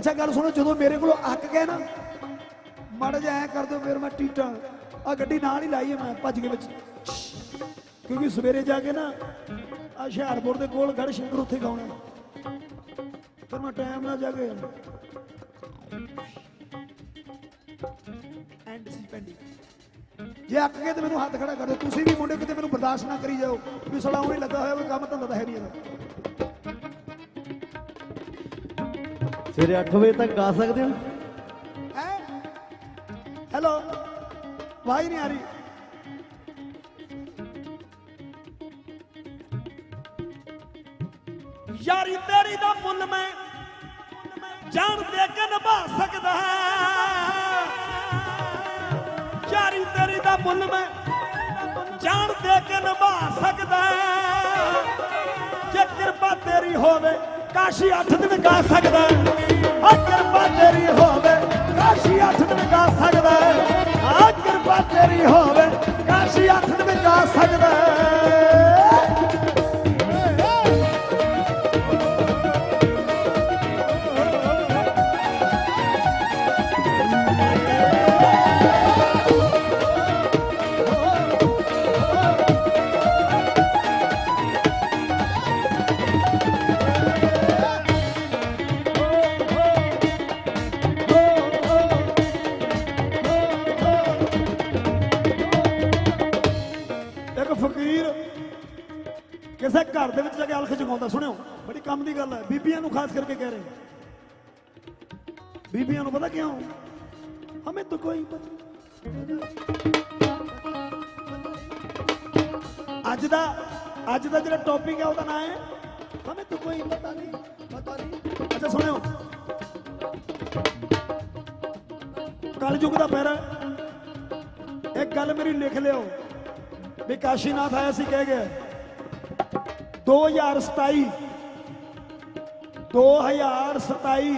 ਅੱਛਾ, ਗੱਲ ਸੁਣੋ, ਜਦੋਂ ਮੇਰੇ ਕੋਲੋਂ ਅੱਕ ਗਏ ਨਾ, ਮਾੜਾ ਜਿਹਾ ਐ ਕਰ ਦਿਓ, ਫਿਰ ਮੈਂ ਟੀਟਾਂ। ਆ ਗੱਡੀ ਨਾਲ ਹੀ ਲਾਈ ਹੈ ਮੈਂ, ਭੱਜ ਕੇ ਵਿੱਚ। ਕਿਉਂਕਿ ਸਵੇਰੇ ਜਾ ਕੇ ਨਾ ਆ ਹੁਸ਼ਿਆਰਪੁਰ ਦੇ ਕੋਲ ਗੜ ਸ਼ੰਕਰ ਉੱਥੇ ਗਾਉਣਾ। ਫਿਰ ਮੈਂ ਟਾਈਮ ਨਾਲ ਜਾ ਕੇ ਐਂਡ ਸੀ ਪੈਂਡੀ ਜੇ। ਅੱਕ ਗਏ ਤੇ ਮੈਨੂੰ ਹੱਥ ਖੜਾ ਕਰ ਦਿਓ। ਤੁਸੀਂ ਵੀ ਮੁੰਡੇ ਕਿਤੇ ਮੈਨੂੰ ਬਰਦਾਸ਼ਤ ਨਾ ਕਰੀ ਜਾਓ। ਵੀ ਸੜਾ ਉਵੇਂ ਲੱਗਾ ਹੋਇਆ, ਕੋਈ ਕੰਮ ਧੰਦਾ ਤਾਂ ਹੈ ਨਹੀਂ ਇਹਦਾ। ਸਵੇਰੇ 8 ਵਜੇ ਤੱਕ ਗਾ ਸਕਦੇ ਹੋ? ਹੈ? ਹੈਲੋ ਆਵਾਜ਼ ਨਹੀਂ ਆ ਰਹੀ। ਯਾਰੀ ਤੇਰੀ ਦਾ ਮੁੱਲ ਮੈਂ ਜਾਣ ਦੇ ਕੇ ਨਿਭਾ ਸਕਦਾ ਯਾਰੀ ਤੇਰੀ ਦਾ ਮੁੱਲ ਮੈਂ ਜਾਣ ਦੇ ਕੇ ਨਿਭਾ ਸਕਦਾ ਜੇ ਕਿਰਪਾ ਤੇਰੀ ਹੋਵੇ, ਕਾਸ਼ੀ ਅੱਠ ਦਿਨ ਗਾ ਸਕਦਾ ਕਿਰਪਾ ਹੋਵੇ ਕਾਸ਼ੀ ਦੇ ਵਿੱਚ ਆ ਸਕਦਾ ਇੱਕ ਕਿਸੇ ਘਰ ਦੇ ਵਿੱਚ ਜਾ ਕੇ ਅਲਖ ਜਗਾਉਂਦਾ ਸੁਣਿਓ, ਬੜੀ ਕੰਮ ਦੀ ਗੱਲ ਹੈ। ਬੀਬੀਆਂ ਨੂੰ ਖਾਸ ਕਰਕੇ ਕਹਿ ਰਹੇ ਬੀਬੀਆਂ ਨੂੰ ਪਤਾ ਕਿਉਂ? ਹਮੇ ਤਾਂ ਕੋਈ ਪਤਾ ਅੱਜ ਦਾ ਅੱਜ ਦਾ ਜਿਹੜਾ ਟੌਪਿਕ ਹੈ, ਉਹਦਾ ਨਾਮ ਹੈ, ਹਮੇ ਤਾਂ ਕੋਈ ਪਤਾ ਨਹੀਂ ਪਤਾ ਨਹੀਂ। ਅੱਛਾ, ਸੁਣਿਓ। ਕਲਯੁਗ ਦਾ ਪਹਿਰਾ ਇੱਕ ਗੱਲ ਮੇਰੀ ਲਿਖ ਲਿਓ। ਵੀ ਕਾਸ਼ੀਨਾਥ ਆਇਆ ਸੀ, ਕਹਿ ਗਿਆ। 2027 2027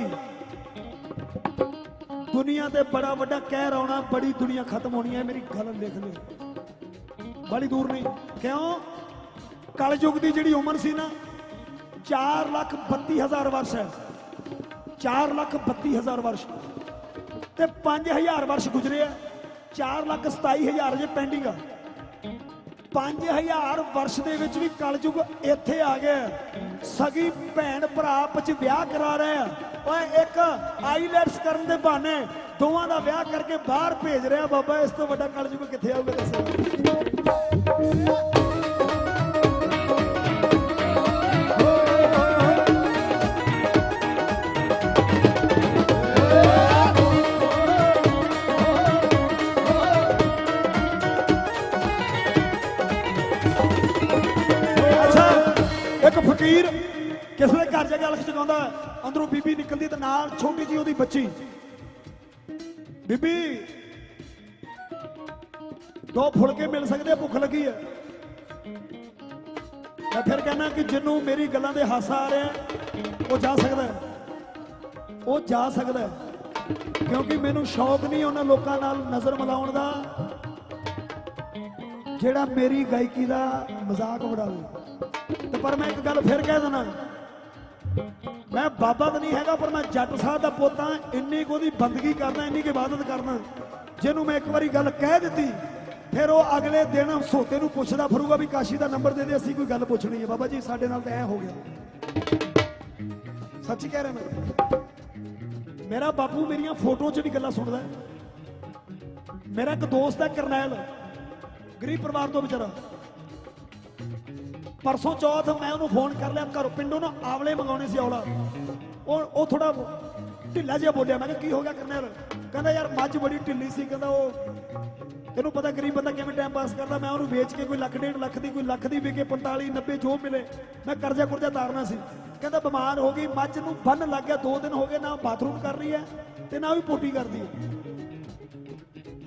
ਦੁਨੀਆ ਤੇ ਬੜਾ ਵੱਡਾ ਕਹਿਰ ਆਉਣਾ, ਬੜੀ ਦੁਨੀਆ ਖਤਮ ਹੋਣੀ ਹੈ, ਮੇਰੀ ਗੱਲ ਲਿਖ ਲਿਓ। ਬੜੀ ਦੂਰ ਨਹੀਂ। ਕਿਉਂ? ਕਲਯੁਗ ਦੀ ਜਿਹੜੀ ਉਮਰ ਸੀ ਨਾ 4 ਲੱਖ 32 ਹਜ਼ਾਰ ਵਰਸ਼ ਹੈ। 4 ਲੱਖ 32 ਹਜ਼ਾਰ ਵਰਸ਼। ਤੇ 5000 ਵਰਸ਼ ਗੁਜ਼ਰੇ ਆ 4 ਲੱਖ 27 ਹਜ਼ਾਰ ਜੇ ਪੈਂਡਿੰਗ ਆ। 5000 ਵਰਸ਼ ਦੇ ਵਿੱਚ ਵੀ ਕਲਯੁਗ ਇੱਥੇ ਆ ਗਿਆ ਸਗੀ ਭੈਣ ਭਰਾ ਆਪਸ ਵਿਆਹ ਕਰਾ ਰਹੇ ਆ ਓਏ, ਇੱਕ ਆਈਲੈਟਸ ਕਰਨ ਦੇ ਬਹਾਨੇ ਦੋਵਾਂ ਦਾ ਵਿਆਹ ਕਰਕੇ ਬਾਹਰ ਭੇਜ ਰਿਹਾ ਬਾਬਾ। ਇਸ ਤੋਂ ਵੱਡਾ ਕਲਯੁਗ ਕਿੱਥੇ ਆਊਗਾ ਦੱਸੋ? ਫਕੀਰ ਕਿਸੇ ਦੇ ਘਰ ਜਾ ਕੇ ਅਲਖ ਜਗਾਉਂਦਾ ਅੰਦਰੋਂ ਬੀਬੀ ਨਿਕਲਦੀ ਤੇ ਨਾਲ ਛੋਟੀ ਜੀ ਉਹਦੀ ਬੱਚੀ। ਬੀਬੀ, ਦੋ ਫੁਲਕੇ ਮਿਲ ਸਕਦੇ ਭੁੱਖ ਲੱਗੀ ਹੈ ਮੈਂ ਫਿਰ ਕਹਿੰਦਾ ਕਿ ਜਿਹਨੂੰ ਮੇਰੀ ਗੱਲਾਂ ਦੇ ਹਾਸਾ ਆ ਰਿਹਾ, ਉਹ ਜਾ ਸਕਦਾ ਉਹ ਜਾ ਸਕਦਾ ਕਿਉਂਕਿ ਮੈਨੂੰ ਸ਼ੌਕ ਨਹੀਂ ਉਹਨਾਂ ਲੋਕਾਂ ਨਾਲ ਨਜ਼ਰ ਮਿਲਾਉਣ ਦਾ। ਜਿਹੜਾ ਮੇਰੀ ਗਾਇਕੀ ਦਾ ਮਜ਼ਾਕ ਉਡਾਵੇ ਤੇ ਪਰ ਮੈਂ ਇੱਕ ਗੱਲ ਫਿਰ ਕਹਿ ਦਿੰਦਾ। ਮੈਂ ਬਾਬਾ ਤਾਂ ਨਹੀਂ ਹੈਗਾ, ਪਰ ਮੈਂ ਜੱਟ ਸਾਹਿਬ ਦਾ ਪੋਤਾ ਇੰਨੀ ਕੁ ਉਹਦੀ ਬੰਦਗੀ ਕਰਦਾ, ਇੰਨੀ ਕੁ ਇਬਾਦਤ ਕਰਦਾ। ਜਿਹਨੂੰ ਮੈਂ ਇੱਕ ਵਾਰੀ ਗੱਲ ਕਹਿ ਦਿੱਤੀ, ਫਿਰ ਉਹ ਅਗਲੇ ਦਿਨ ਸੋਤੇ ਨੂੰ ਪੁੱਛਦਾ ਫਿਰੂਗਾ ਵੀ ਕਾਸ਼ੀ ਦਾ ਨੰਬਰ ਦੇ ਦੇ, ਅਸੀਂ ਕੋਈ ਗੱਲ ਪੁੱਛਣੀ ਹੈ। ਬਾਬਾ ਜੀ, ਸਾਡੇ ਨਾਲ ਤਾਂ ਐ ਹੋ ਗਿਆ। ਸੱਚੀ ਕਹਿ ਰਿਹਾ ਮੈਂ? ਮੇਰਾ ਬਾਪੂ ਮੇਰੀਆਂ ਫੋਟੋ 'ਚ ਵੀ ਗੱਲਾਂ ਸੁਣਦਾ। ਮੇਰਾ ਇੱਕ ਦੋਸਤ ਹੈ ਕਰਨੈਲ। ਗਰੀਬ ਪਰਿਵਾਰ ਤੋਂ ਵਿਚਾਰਾ। ਪਰਸੋਂ ਚੌਥ ਮੈਂ ਉਹਨੂੰ ਫੋਨ ਕਰ ਲਿਆ, ਘਰੋਂ ਪਿੰਡੋਂ ਨਾ ਆਵਲੇ ਮੰਗਾਉਣੇ ਸੀ ਔਲਾ। ਉਹ ਉਹ ਥੋੜਾ ਢਿੱਲਾ ਜਿਹਾ ਬੋਲਿਆ, ਮੈਂ ਕਿਹਾ, ਕੀ ਹੋ ਗਿਆ ਕਰਨੈਲ ਕਹਿੰਦਾ, ਯਾਰ ਮੱਝ ਬੜੀ ਢਿੱਲੀ ਸੀ। ਕਹਿੰਦਾ, ਉਹ ਤੈਨੂੰ ਪਤਾ ਗਰੀਬ ਬੰਦਾ ਕਿਵੇਂ ਟਾਈਮ ਪਾਸ ਕਰਦਾ? ਮੈਂ ਉਹਨੂੰ ਵੇਚ ਕੇ ਕੋਈ ਲੱਖ ਡੇਢ ਲੱਖ ਦੀ, ਕੋਈ ਲੱਖ ਦੀ ਵਿਕੇ 45 90 ਜੋ ਮਿਲੇ, ਮੈਂ ਕਰਜ਼ਾ ਕੁਰਜ਼ਾ ਤਾਰਨਾ ਸੀ। ਕਹਿੰਦਾ, ਬਿਮਾਰ ਹੋ ਗਈ, ਮੱਝ ਨੂੰ ਬੰਨ ਲੱਗ ਗਿਆ 2 ਦਿਨ ਹੋ ਗਏ, ਨਾ ਬਾਥਰੂਮ ਕਰ ਰਹੀ ਹੈ ਤੇ ਨਾ ਵੀ ਪੋਟੀ ਕਰਦੀ ਹੈ।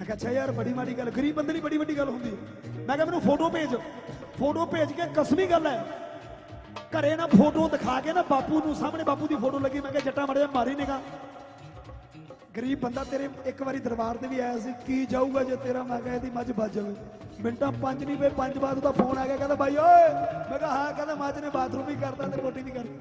ਮੈਂ ਕਿਹਾ, ਅੱਛਾ ਯਾਰ, ਬੜੀ ਮਾੜੀ ਗੱਲ, ਗਰੀਬ ਬੰਦੇ ਲਈ ਬੜੀ ਵੱਡੀ ਗੱਲ ਹੁੰਦੀ। ਮੈਂ ਕਿਹਾ, ਮੈਨੂੰ ਫੋਟੋ ਭੇਜ। ਫੋਟੋ ਭੇਜ ਕੇ ਕਸਮੀ ਗੱਲ ਹੈ। ਘਰੇ ਨਾ ਫੋਟੋ ਦਿਖਾ ਕੇ ਨਾ ਬਾਪੂ ਨੂੰ, ਸਾਹਮਣੇ ਬਾਪੂ ਦੀ ਫੋਟੋ ਲੱਗੀ। ਮੈਂ ਕਿਹਾ, ਜੱਟਾ ਮੜਿਆ ਮਾਰੀ ਨਿਗਾ ਗਰੀਬ ਬੰਦਾ ਤੇਰੇ ਇੱਕ ਵਾਰੀ ਦਰਬਾਰ ਤੇ ਵੀ ਆਇਆ ਸੀ, ਕੀ ਜਾਊਗਾ ਜੇ ਤੇਰਾ, ਮੈਂ ਕਿਹਾ, ਇਹਦੀ ਮੱਝ ਵੱਜ ਜਾਵੇ। ਮਿੰਟਾਂ ਪੰਜ ਨਹੀਂ ਪਏ, ਪੰਜ ਬਾਅਦ ਉਹਦਾ ਫੋਨ ਆ ਗਿਆ, ਕਹਿੰਦਾ, ਬਾਈ, ਓਏ! ਮੈਂ ਕਿਹਾ, ਹਾਂ, ਕਹਿੰਦਾ ਮੱਝ ਨੇ ਬਾਥਰੂਮ ਵੀ ਕਰਤਾ ਤੇ ਪੋਟੀ ਵੀ ਕਰਦੀ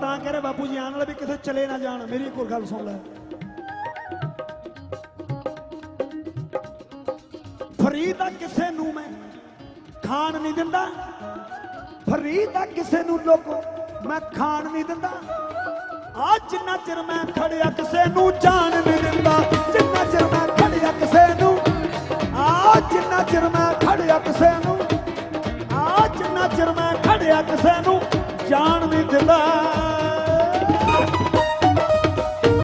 ਤਾਂ ਕਹਿ ਰਿਹਾ ਬਾਪੂ ਜੀ ਆਣ ਵਾਲੇ ਵੀ ਕਿਸੇ ਚਲੇ ਨਾ ਜਾਣ। ਮੇਰੀ ਇੱਕ ਹੋਰ ਗੱਲ ਸੁਣ ਲੈ। ਫਰੀ ਤਾਂ ਕਿਸੇ ਨੂੰ ਮੈਂ ਖਾਣ ਨਹੀਂ ਦਿੰਦਾ। ਫਰੀ ਤਾਂ ਕਿਸੇ ਨੂੰ ਲੋਕ ਮੈਂ ਖਾਣ ਨਹੀਂ ਦਿੰਦਾ। ਆ ਜਿੰਨਾ ਚਿਰ ਮੈਂ ਖੜਿਆ ਕਿਸੇ ਨੂੰ ਜਾਣ ਨਹੀਂ ਦਿੰਦਾ। ਜਿੰਨਾ ਚਿਰ ਮੈਂ ਖੜਿਆ ਕਿਸੇ ਨੂੰ ਆ ਜਿੰਨਾ ਚਿਰ ਮੈਂ ਖੜਿਆ ਕਿਸੇ ਨੂੰ ਆ ਜਿੰਨਾ ਚਿਰ ਮੈਂ ਖੜਿਆ ਕਿਸੇ ਨੂੰ